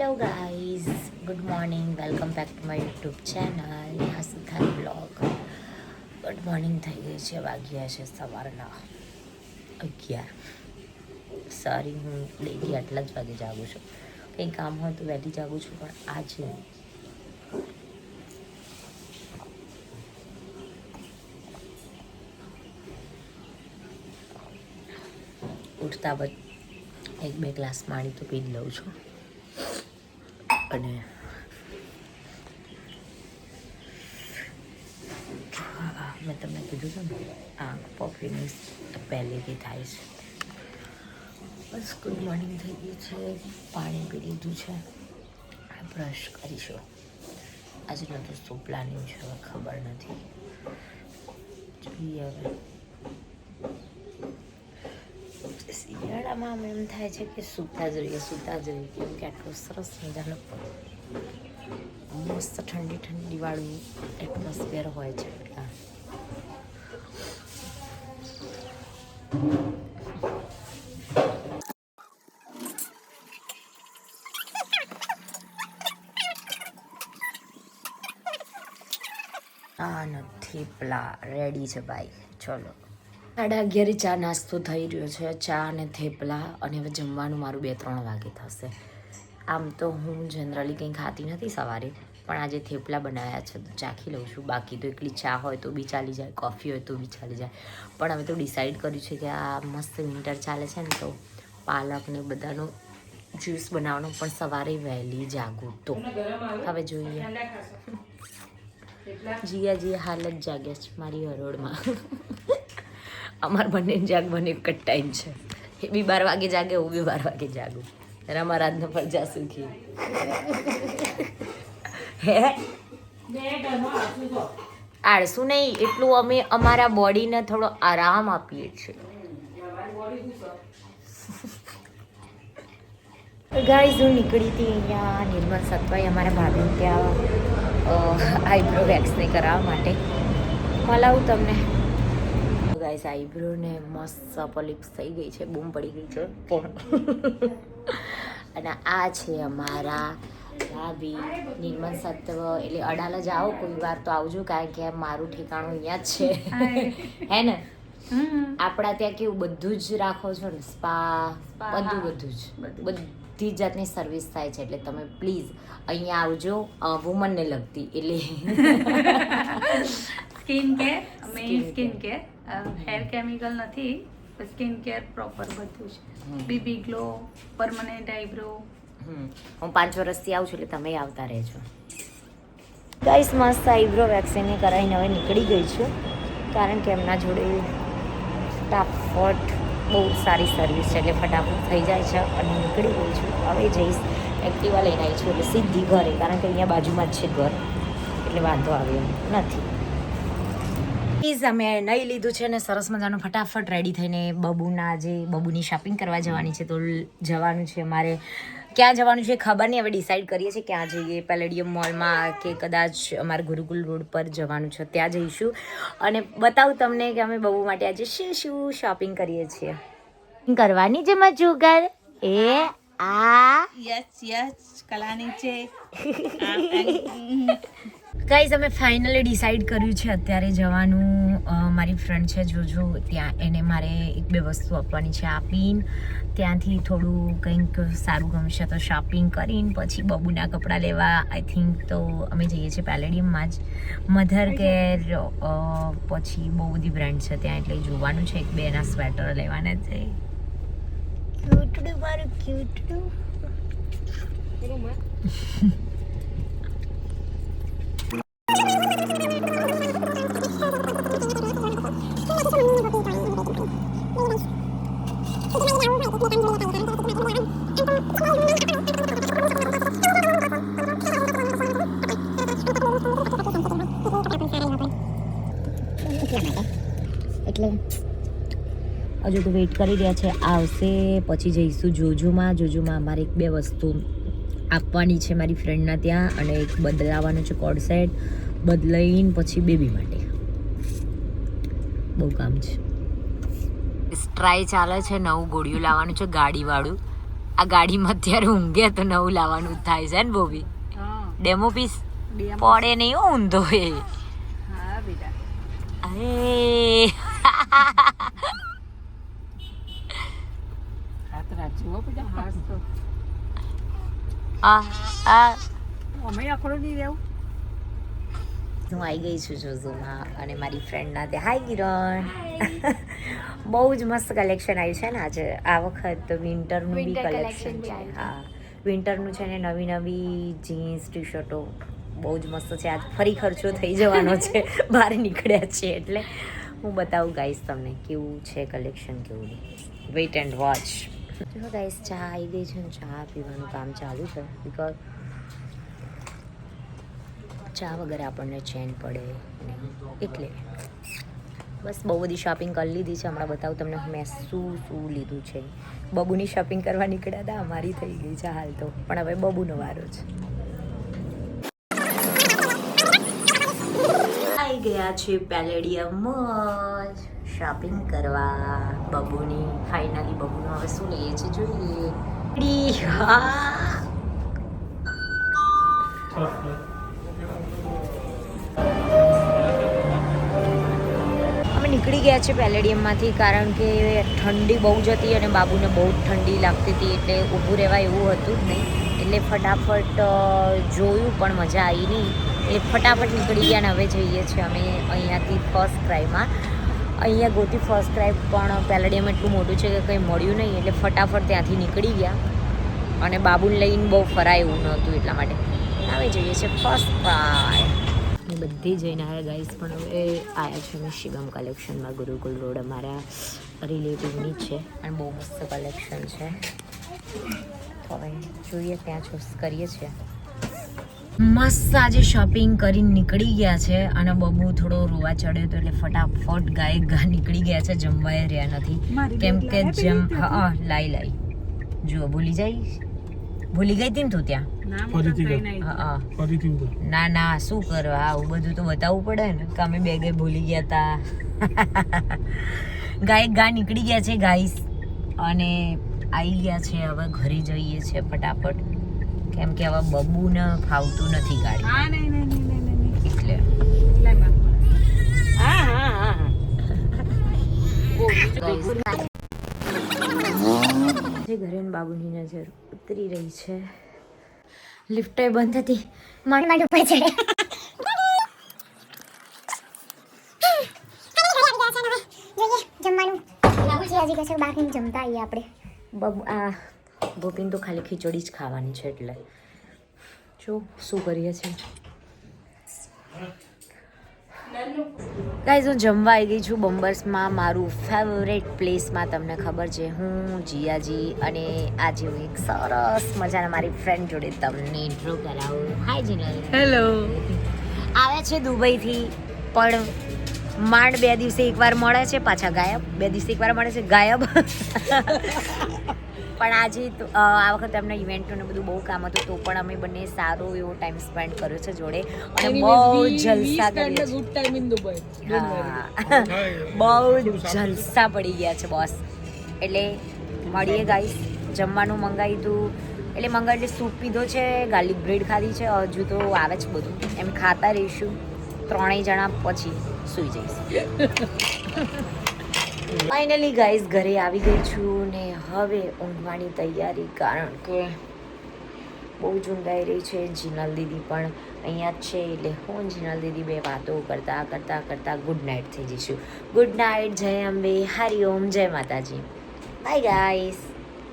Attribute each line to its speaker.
Speaker 1: Hello guys good morning welcome back to my YouTube channel Hasuthar blog good morning થઈ ગઈ છે વાગ્યા છે સવારના અગિયાર. સોરી હું ડેલી આટલા જ વાગે જાગું છું. કંઈ કામ હોય તો વહેલી જાગું છું, પણ આજે. ઉઠતા એક બે ગ્લાસ પાણી તો પી જ લઉં છું. અને મેં તમને કીધું હતું ને, આ કોફીની પહેલેથી થાય છે. બસ ગુડ મોર્નિંગ થઈ ગયું છે. પાણી પી લીધું છે. બ્રશ કરીશું. આજનો તો શું પ્લાનિંગ છે ખબર નથી. જોઈએ હવે. શિયાળામાં આમ એમ થાય છે કે સૂતા જ રહીએ સૂતા જ રહીએ કેમ કે આટલું સરસ મજાનું મસ્ત ઠંડી ઠંડી વાળું એટમોસ્ફિયર હોય છે એટલા આ નથી પેલા રેડી છે ભાઈ ચલો સાડા અગિયારે ચા નાસ્તો થઈ રહ્યો છે ચા અને થેપલા અને હવે જમવાનું મારું બે ત્રણ વાગે થશે. આમ તો હું જનરલી કંઈ ખાતી નથી સવારે પણ આજે થેપલા બનાવ્યા છે તો ચાખી લઉં છું. બાકી તો એકલી ચા હોય તો બી ચાલી જાય કોફી હોય તો બી ચાલી જાય. પણ હવે તો ડિસાઈડ કર્યું છે કે આ મસ્ત વિન્ટર ચાલે છે ને તો પાલક ને બધાનો જ્યુસ બનાવવાનો પણ સવારે વહેલી જાગું તો. હવે જોઈએ. જીયા જીયા હાલ જ જાગ્યા છે મારી હરોળમાં. અમાર બંને જાગવાનું એક જ ટાઈમ છે. એ બી બાર વાગે જાગે, હું બી બાર વાગે જાગું. રમારાજનો પર જા સુખી. હે? આળસું નહીં, એટલું અમે અમારા બોડીને થોડો આરામ આપીએ છીએ. ગાઈઝ હું નીકળી હતી અહીંયા નિર્મલ સતભાઈ અમારા ભાભી ત્યાં આઈબ્રો વેક્સને કરાવવા માટે. મલાવું તમને. ગાઈઝ આઈબ્રો ને મસ્ત પલિપ્સ થઈ ગઈ છે બૂમ પડી ગઈ છે. પણ અને આ છે અમારા ભાભી નિર્મલ સત્વ. એટલે અડાલજ આવો કોઈ વાર તો આવજો કારણ કે મારું ઠેકાણું અહીંયા જ છે. હે ને? આપણા ત્યાં કેવું બધું જ રાખો છો ને સ્પા બધું બધું જ. બધી. જાતની સર્વિસ થાય છે એટલે તમે પ્લીઝ અહીંયા આવજો વુમનને લગતી એટલે.
Speaker 2: Skin care skin care hair chemical નથી સ્કિન કેર પ્રોપર બધું છે. બીબી ગ્લો પરમનન્ટ આઈબ્રો
Speaker 1: હમ. હું પાંચ વર્ષથી આવું છું એટલે તમે આવતા રહેજો. ગાઈસ મસ્ત આઈબ્રો વેક્સિનની કરાવીને હવે નીકળી ગઈ છું. કારણ કે એમના જોડે ફટાફટ બહુ સારી સર્વિસ છે એટલે ફટાફટ થઈ જાય છે અને નીકળી ગઈ છું. હવે જઈશ. એક્ટિવા લઈને આવી છું એટલે સીધી ઘરે કારણ કે અહીંયા બાજુમાં જ છે ઘર. એટલે વાંધો આવે એમ નથી. પ્લીઝ અમે નહીં લીધું છે અને સરસ મજાનું ફટાફટ રેડી થઈને બબુના જે બબુની શોપિંગ કરવા જવાની છે તો જવાનું છે અમારે. ક્યાં જવાનું છે ખબર નહીં હવે ડિસાઈડ કરીએ છીએ ક્યાં જઈએ. પેલેડિયમ મોલમાં કે કદાચ અમારે ગુરુકુલ રોડ પર જવાનું છે ત્યાં જઈશું. અને બતાવું તમને કે અમે બબુ માટે આજે શું શું શોપિંગ કરીએ છીએ. કરવાની છે મજુગર એ આ
Speaker 2: યસ યસ કલાની છે.
Speaker 1: ગાઈઝ અમે ફાઇનલી ડિસાઈડ કર્યું છે અત્યારે જવાનું. મારી ફ્રેન્ડ છે જોજો ત્યાં એને મારે એક બે વસ્તુ આપવાની છે. આપીને ત્યાંથી થોડું કંઈક સારું ગમશે તો શોપિંગ કરીને પછી બબુના કપડાં લેવા. આઈ થિંક તો અમે જઈએ છીએ પેલેડિયમમાં જ. મધર કેર પછી બહુ બધી બ્રાન્ડ છે ત્યાં એટલે જોવાનું છે. એક બે એના સ્વેટર લેવાના છે. ક્યુટડું મારું ક્યુટડું એટલે હજુ તો વેઇટ કરી રહ્યા છે. આવશે પછી જઈશું જોજોમાં. જોજોમાં અમારે એક બે વસ્તુ આપવાની છે મારી ફ્રેન્ડના ત્યાં અને એક બદલાવાનું છે કોડ સેટ બદલાઈને પછી બેબી માટે. બહુ કામ છે. ટ્રાય ચાલે છે નવું ગોળિયું લાવવાનું છે ગાડીવાળું. આ ગાડીમાં અત્યારે ઊંઘે તો નવું લાવવાનું જ થાય છે ને બોબી
Speaker 2: હા.
Speaker 1: ડેમો પીસ પડે નહીં હો ઊંધો એ.
Speaker 2: હો
Speaker 1: આવી ગઈ છું જોઝોમાં અને મારી ફ્રેન્ડના ત્યાં હાય કિરણ બહુ જ મસ્ત કલેક્શન આવ્યું છે ને આજે. આ વખત વિન્ટરનું બી કલેક્શન છે. હા. વિન્ટરનું છે ને નવી નવી જીન્સ ટી શર્ટો બહુ જ મસ્ત છે. આજ ફરી ખર્ચો થઈ જવાનો છે. બહાર નીકળ્યા છે એટલે. હું બતાવું ગાઈશ તમને કેવું છે કલેક્શન કેવું નહીં વેઇટ એન્ડ વોચ જો ગાઈસ ચા આવી ગઈ છે ને ચા પીવાનું કામ ચાલુ છે. બિકોઝ ચા વગર આપણને ચેન પડે નહીં. એટલે બસ બહુ બધી શોપિંગ કરી લીધી છે. હમણાં બતાવું તમને, મેં શું શું લીધું છે. બબુની શોપિંગ કરવા નીકળ્યા હતા. અમારી થઈ ગઈ છે હાલ તો. પણ હવે બબુનો વારો છે. આવી ગયા છે પેલેડિયમ મોલ શોપિંગ કરવા. બબુની ફાઇનલી બબુનું હવે શું લઈએ છીએ જોઈએ. અમે નીકળી ગયા છે પેલેડિયમમાંથી કારણ કે ઠંડી બહુ જ હતી અને બાબુને બહુ ઠંડી લાગતી હતી એટલે ઊભું રહેવાય એવું હતું જ નહીં. એટલે ફટાફટ જોયું પણ મજા આવી નહીં. એટલે ફટાફટ નીકળી ગયા અને હવે જઈએ છીએ અમે અહીંયાથી ફર્સ્ટ ક્રાઈમાં અહીંયા ગોતી ફર્સ્ટ ક્રાઈ પણ પેલેડિયમ એટલું મોટું છે કે કંઈ મળ્યું નહીં, એટલે ફટાફટ ત્યાંથી નીકળી ગયા. અને બાબુને લઈને બહુ ફરાય એવું નહોતું એટલા માટે. હવે જઈએ છીએ ફર્સ્ટ ક્રાઈ બધી જઈને આવ્યા ગાઈસ પણ હવે આવ્યા છે અમે શિવમ કલેક્શનમાં ગુરુકુલ રોડ અમારા રિલેટિવની છે. અને બહુ મસ્ત કલેક્શન છે. હવે જોઈએ ત્યાં ચૂઝ કરીએ છીએ. મસ્ત આજે શોપિંગ કરીને નીકળી ગયા છે અને બબુ થોડો રોવા ચડ્યો હતો એટલે ફટાફટ ગાય ગા નીકળી ગયા છે જમવાય રહ્યા નથી. કેમ કે જમ હા લાઈ લાઈ જુઓ ભૂલી જાય? ભૂલી ગઈ હતી ને તું ત્યાં?
Speaker 2: ના.
Speaker 1: ના ના શું કરવા? આવું બધું તો બતાવવું પડે ને. કે અમે બે ગાય ભૂલી ગયા હતા ગાય ગા નીકળી ગયા છે ગાઈસ અને આવી ગયા છે હવે ઘરે જઈએ છે ફટાફટ. કેમ કે હવે બબુને ફાવતું નથી ગાડી.
Speaker 2: હા નહીં નહીં નહીં નહીં
Speaker 1: એટલે. હા હા હા જે ઘરે બાબુની નજર ઉતરી રહી છે. લિફ્ટ બંધ હતી.
Speaker 3: મનમાં ઉપર ચડે જમવાનું. હજી હજી કશું બાકી જમતા આવીએ આપણે.
Speaker 1: બબુ આ ગોપીન તો ખાલી ખીચડી જ ખાવાની છે એટલે. જો શું કરીએ છીએ ગાઈઝ હું જમવા આવી ગઈ છું બમ્બર્સમાં મારું ફેવરેટ પ્લેસમાં તમને ખબર છે. હું જીયાજી અને આજે હું એક સરસ મજાના મારી ફ્રેન્ડ જોડે તમને ઇન્ટ્રો કરાવું. હાય જીનલ.
Speaker 2: હેલો
Speaker 1: આવે છે દુબઈથી પણ માંડ બે દિવસે એકવાર મળે છે પાછા ગાયબ. બે દિવસે એકવાર મળે છે ગાયબ. પણ આજે આ વખતે અમને ઇવેન્ટોને બધું બહુ કામ હતું તો પણ અમે બંને સારો એવો ટાઈમ સ્પેન્ડ કર્યો છે જોડે. અને બહુ જલસા કરીએ ગુડ
Speaker 2: ટાઈમ ઇન દુબઈ
Speaker 1: બહુ જલસા પડી ગયા છે બોસ એટલે મળીએ ગાઈસ જમવાનું મંગાવી હતું એટલે મંગાવી એટલે સૂપ પીધો છે ગાર્લિક બ્રેડ ખાધી છે હજુ તો આવે છે બધું. એમ ખાતા રહીશું. ત્રણેય જણા પછી સૂઈ જઈશું. ફાઇનલી ગાઈઝ ઘરે આવી ગઈ છું ને હવે ઊંઘવાની તૈયારી, કારણ કે બહુ જ ઊંઘાઈ રહી છે. જીનલ દીદી પણ અહીંયા જ છે, એટલે હું જીનલ દીદી બે વાતો કરતા કરતા કરતા ગુડ નાઇટ થઈ જઈશું. ગુડ નાઇટ જય અંબે હરિઓમ જય માતાજી. Bye guys